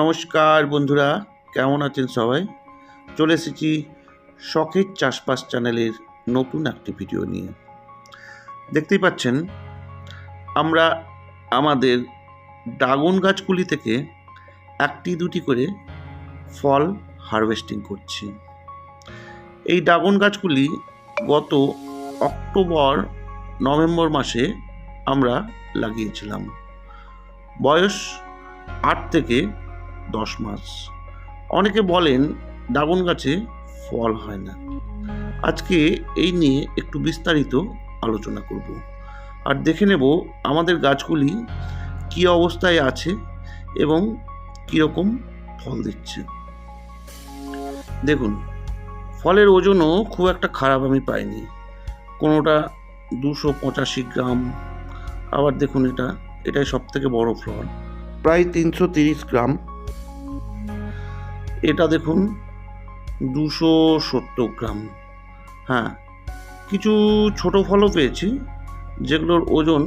নমস্কার বন্ধুরা, কেমন আছেন সবাই? চলে এসেছি শখের চাষবাস চ্যানেলের নতুন একটি ভিডিও নিয়ে। দেখতেই পাচ্ছেন, আমরা আমাদের ড্রাগন গাছগুলি থেকে একটি দুটি করে ফল হারভেস্টিং করছি। এই ড্রাগন গাছগুলি গত অক্টোবর, নভেম্বর মাসে আমরা লাগিয়েছিলাম। বয়স আট থেকে দশ মাস। অনেকে বলেন ড্রাগন গাছে ফল হয় না। আজকে এই নিয়ে একটু বিস্তারিত আলোচনা করব। আর দেখে নেব আমাদের গাছগুলি কী অবস্থায় আছে এবং কীরকম ফল দিচ্ছে। দেখুন, ফলের ওজনও খুব একটা খারাপ আমি পাইনি। কোনোটা দুশো পঁচাশি গ্রাম। আবার দেখুন এটা, এটাই সব থেকে বড় ফল। প্রায় তিনশো তিরিশ গ্রাম। এটা দেখুন, দুশো সত্তর গ্রাম। হ্যাঁ কিছু ছোট ফলও পেয়েছি, যেগুলোর ওজন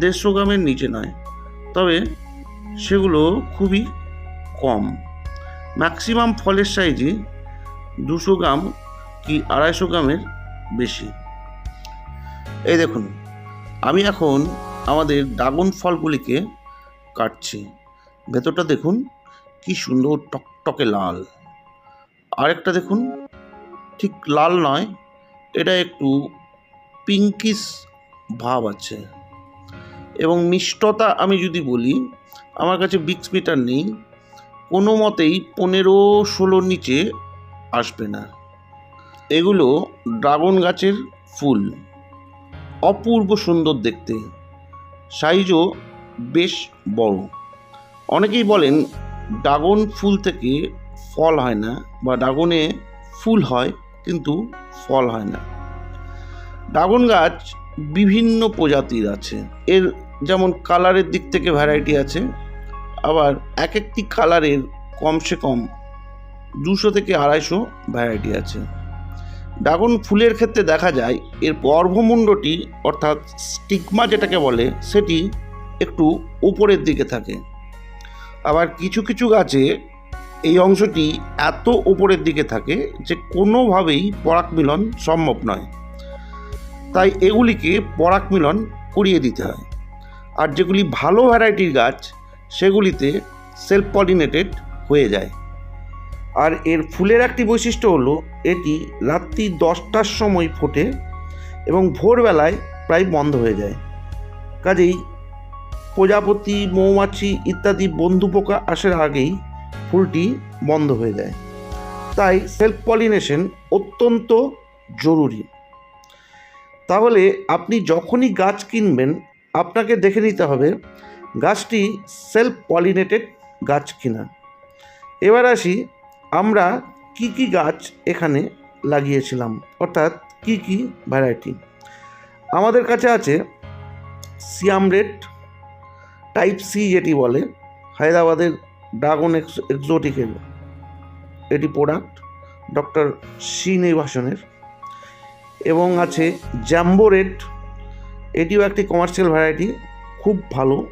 দেড়শো গ্রামের নিচে নয়, তবে সেগুলো খুবই কম। ম্যাক্সিমাম ফলের সাইজই দুশো গ্রাম কি আড়াইশো গ্রামের বেশি। এই দেখুন, আমি এখন আমাদের ড্রাগন ফলগুলিকে কাটছি। ভেতরটা দেখুন, কি সুন্দর টকটকে লাল। আরেকটা দেখুন, ঠিক লাল নয়, এটা একটু পিঙ্কিস ভাব আছে। এবং মিষ্টতা আমি যদি বলি, আমার কাছে বিক্স মিটার নেই, কোনো মতেই পনেরো ষোলোর নিচে আসবে না। এগুলো ড্রাগন গাছের ফুল, অপূর্ব সুন্দর দেখতে। সাইজও বেশ বড়। অনেকেই বলেন ড্রাগন ফুল থেকে ফল হয় না বা ড্রাগনে ফুল হয় কিন্তু ফল হয় না। ড্রাগন গাছ বিভিন্ন প্রজাতির আছে। এর যেমন কালারের দিক থেকে ভ্যারাইটি আছে, আবার এক একটি কালারের কমসে কম দুশো থেকে আড়াইশো ভ্যারাইটি আছে। ড্রাগন ফুলের ক্ষেত্রে দেখা যায়, এর গর্ভমুণ্ডটি অর্থাৎ স্টিগমা যেটাকে বলে, সেটি একটু উপরের দিকে থাকে। আবার কিছু কিছু গাছে এই অংশটি এত উপরের দিকে থাকে যে কোনোভাবেই পরাগ মিলন সম্ভব নয়। তাই এগুলিকে পরাগ মিলন করিয়ে দিতে হয়। আর যেগুলি ভালো ভ্যারাইটির গাছ, সেগুলিতে সেলফ পলিনেটেড হয়ে যায়। আর এর ফুলের একটি বৈশিষ্ট্য হলো, এটি রাত্রি দশটার সময় ফোটে এবং ভোরবেলায় প্রায় বন্ধ হয়ে যায়। কাজেই প্রজাপতি, মৌমাছি ইত্যাদি বন্ধু পোকা আসার আগেই ফুলটি বন্ধ হয়ে যায়। তাই সেলফ পলিনেশন অত্যন্ত জরুরি। তাহলে আপনি যখনই গাছ কিনবেন, আপনাকে দেখে নিতে হবে গাছটি সেলফ পলিনেটেড গাছ কিনা। এবার আসি আমরা কি কি গাছ এখানে লাগিয়েছিলাম, অর্থাৎ কি কি ভ্যারাইটি আমাদের কাছে আছে সিয়াম রেড টাইপ সি যেটি বলে, হায়দ্রাবাদের ড্রাগন এক্স এক্সোটিকের এটি প্রোডাক্ট ডক্টর শ্রীনিবাসনের এবং আছে জ্যাম্বো রেড, এটিও একটি কমার্শিয়াল ভ্যারাইটি খুব ভালো।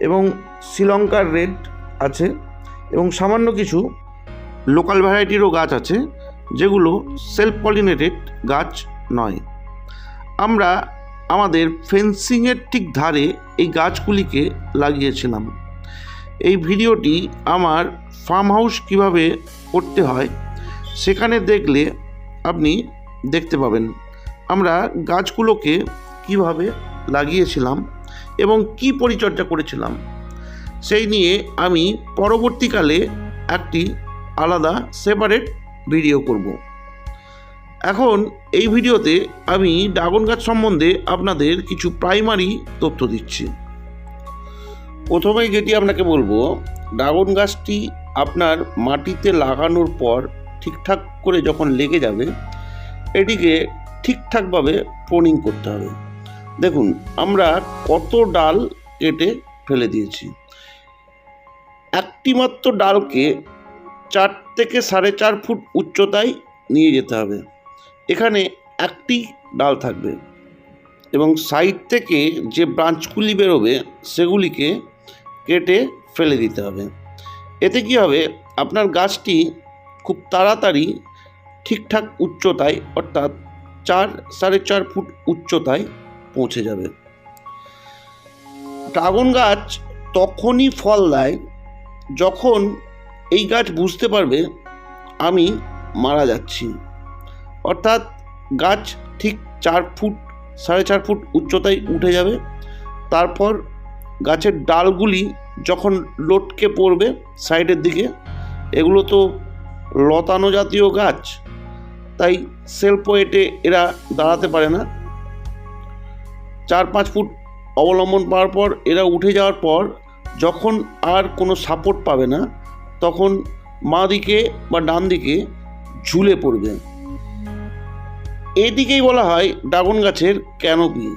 এবং শ্রীলঙ্কার রেড আছে। এবং সামান্য কিছু লোকাল ভ্যারাইটিরও গাছ আছে, যেগুলো সেলফ পলিনেটেড গাছ নয়। আমরা আমাদের ফেন্সিংয়ের ঠিক ধারে এই গাছগুলিকে লাগিয়েছিলাম। এই ভিডিওটি আমার ফার্ম হাউস কীভাবে করতে হয় সেখানে দেখলে আপনি দেখতে পাবেন। আমরা গাছগুলোকে কীভাবে লাগিয়েছিলাম এবং কি পরিচর্যা করেছিলাম সেই নিয়ে আমি পরবর্তীকালে একটি আলাদা সেপারেট ভিডিও করব। এখন এই ভিডিওতে আমি ড্রাগন গাছ সম্বন্ধে আপনাদের কিছু প্রাইমারি তথ্য দিচ্ছি। প্রথমেই যেটি আপনাকে বলব, ড্রাগন গাছটি আপনার মাটিতে লাগানোর পর ঠিকঠাক করে যখন লেগে যাবে, এটিকে ঠিকঠাকভাবে প্রোনিং করতে হবে। দেখুন, আমরা কত ডাল কেটে ফেলে দিয়েছি। একটি মাত্র ডালকে চার থেকে সাড়ে চার ফুট উচ্চতায় নিয়ে যেতে হবে। এখানে একটি ডাল থাকবে এবং সাইড থেকে যে ব্রাঞ্চগুলি বেরোবে সেগুলিকে কেটে ফেলে দিতে হবে। এতে কী হবে? আপনার গাছটি খুব তাড়াতাড়ি ঠিকঠাক উচ্চতায়, অর্থাৎ চার সাড়ে চার ফুট উচ্চতায় পৌঁছে যাবে। ড্রাগন গাছ তখনই ফল দেয় যখন এই গাছ বুঝতে পারবে, আমি মারা যাচ্ছি। অর্থাৎ গাছ ঠিক চার ফুট, সাড়ে চার ফুট উচ্চতায় উঠে যাবে। তারপর গাছের ডালগুলি যখন লটকে পড়বে সাইডের দিকে, এগুলো তো লতানো জাতীয় গাছ, তাই সেলফ ওয়েটে এরা দাঁড়াতে পারে না। চার পাঁচ ফুট অবলম্বন পাওয়ার পর, এরা উঠে যাওয়ার পর যখন আর কোনো সাপোর্ট পাবে না, তখন মা দিকে বা ডান দিকে ঝুলে পড়বে। এদিকেই বলা হয় ড্রাগন গাছের ক্যানোপি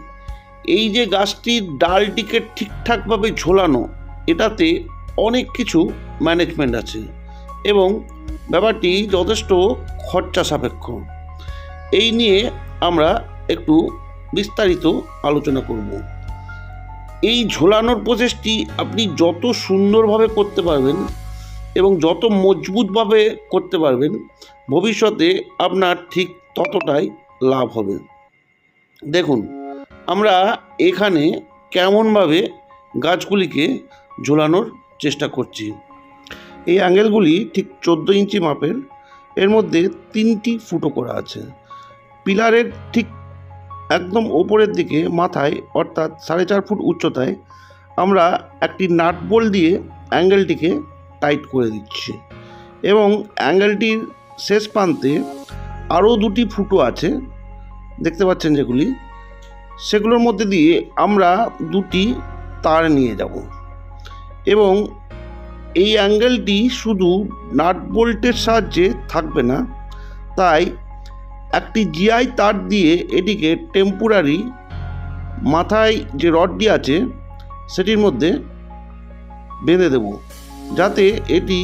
এই যে গাছটির ডালটিকে ঠিকঠাকভাবে ঝোলানো, এটাতে অনেক কিছু ম্যানেজমেন্ট আছে এবং ব্যাপারটি যথেষ্ট খরচা সাপেক্ষ। এই নিয়ে আমরা একটু বিস্তারিত আলোচনা করব। এই ঝোলানোর প্রসেসটি আপনি যত সুন্দরভাবে করতে পারবেন এবং যত মজবুতভাবে করতে পারবেন, ভবিষ্যতে আপনার ঠিক ততটাই লাভ হবে। দেখুন, আমরা এখানে কেমনভাবে গাছগুলিকে ঝোলানোর চেষ্টা করছি। এই অ্যাঙ্গেলগুলি ঠিক চোদ্দ ইঞ্চি মাপের, এর মধ্যে তিনটি ফুটো করা আছে। পিলারের ঠিক একদম ওপরের দিকে মাথায়, অর্থাৎ সাড়ে চার ফুট উচ্চতায়, আমরা একটি নাট দিয়ে অ্যাঙ্গেলটিকে টাইট করে দিচ্ছি। এবং অ্যাঙ্গেলটির শেষ প্রান্তে আরও দুটি ফুটো আছে, দেখতে পাচ্ছেন যেগুলি। সেগুলোর মধ্যে দিয়ে আমরা দুটি তার নিয়ে যাব। এবং এই অ্যাঙ্গেলটি শুধু নাট বোল্টের সাহায্যে থাকবে না, তাই একটি জিআই তার দিয়ে এটিকে টেম্পোরারি মাথায় যে রডটি আছে, সেটির মধ্যে বেঁধে দেব, যাতে এটি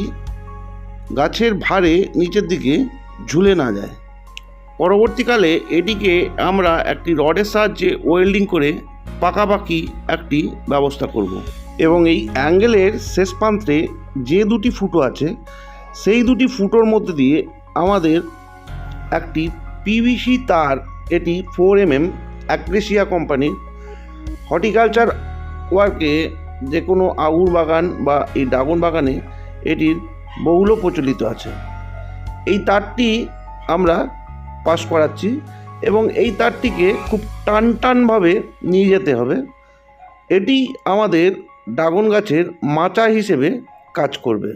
গাছের ভারে নিচের দিকে ঝুলে না যায়। পরবর্তীকালে এটিকে আমরা একটি রডের সাহায্যে ওয়েল্ডিং করে পাকাপাকি একটি ব্যবস্থা করব। এবং এই অ্যাঙ্গেলের শেষ প্রান্তে যে দুটি ফুটো আছে, সেই দুটি ফুটোর মধ্যে দিয়ে আমাদের একটি পিভিসি তার, এটি ফোর এম এম অ্যাক্রেশিয়া কোম্পানির হর্টিকালচার ওয়ার্কে যে কোনো আঙুর বাগান বা এই ড্রাগন বাগানে এটির বহুল প্রচলিত আছে। এই তারটি আমরা পাস করাচ্ছি এবং এই তারটিকে খুব টান টানভাবে নিয়ে যেতে হবে। এটি আমাদের ড্রাগন গাছের মাচা হিসেবে কাজ করবে।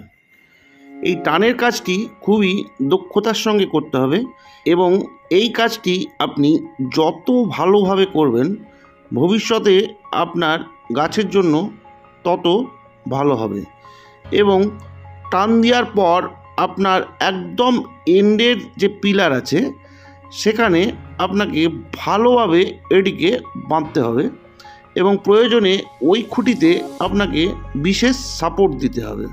এই টানের কাজটি খুবই দক্ষতার সঙ্গে করতে হবে এবং এই কাজটি আপনি যত ভালোভাবে করবেন, ভবিষ্যতে আপনার গাছের জন্য তত ভালো হবে এবং টান দেওয়ার পর আপনার একদম এন্ডের যে পিলার আছে সেখানে আপনাকে ভালোভাবে এটিকে বাঁধতে হবে এবং প্রয়োজনে ওই খুঁটিতে আপনাকে বিশেষ সাপোর্ট দিতে হবে।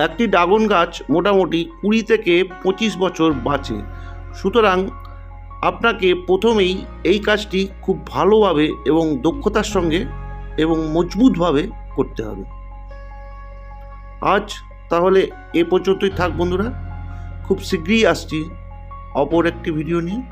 একটি ড্রাগন গাছ মোটামুটি কুড়ি থেকে পঁচিশ বছর বাঁচে। সুতরাং আপনাকে প্রথমেই এই কাজটি খুব ভালোভাবে এবং দক্ষতার সঙ্গে এবং মজবুতভাবে করতে হবে। আজ তাহলে এ পর্যন্তই থাক বন্ধুরা। খুব শীঘ্রই আসছি। অপর একটি ভিডিও নিয়ে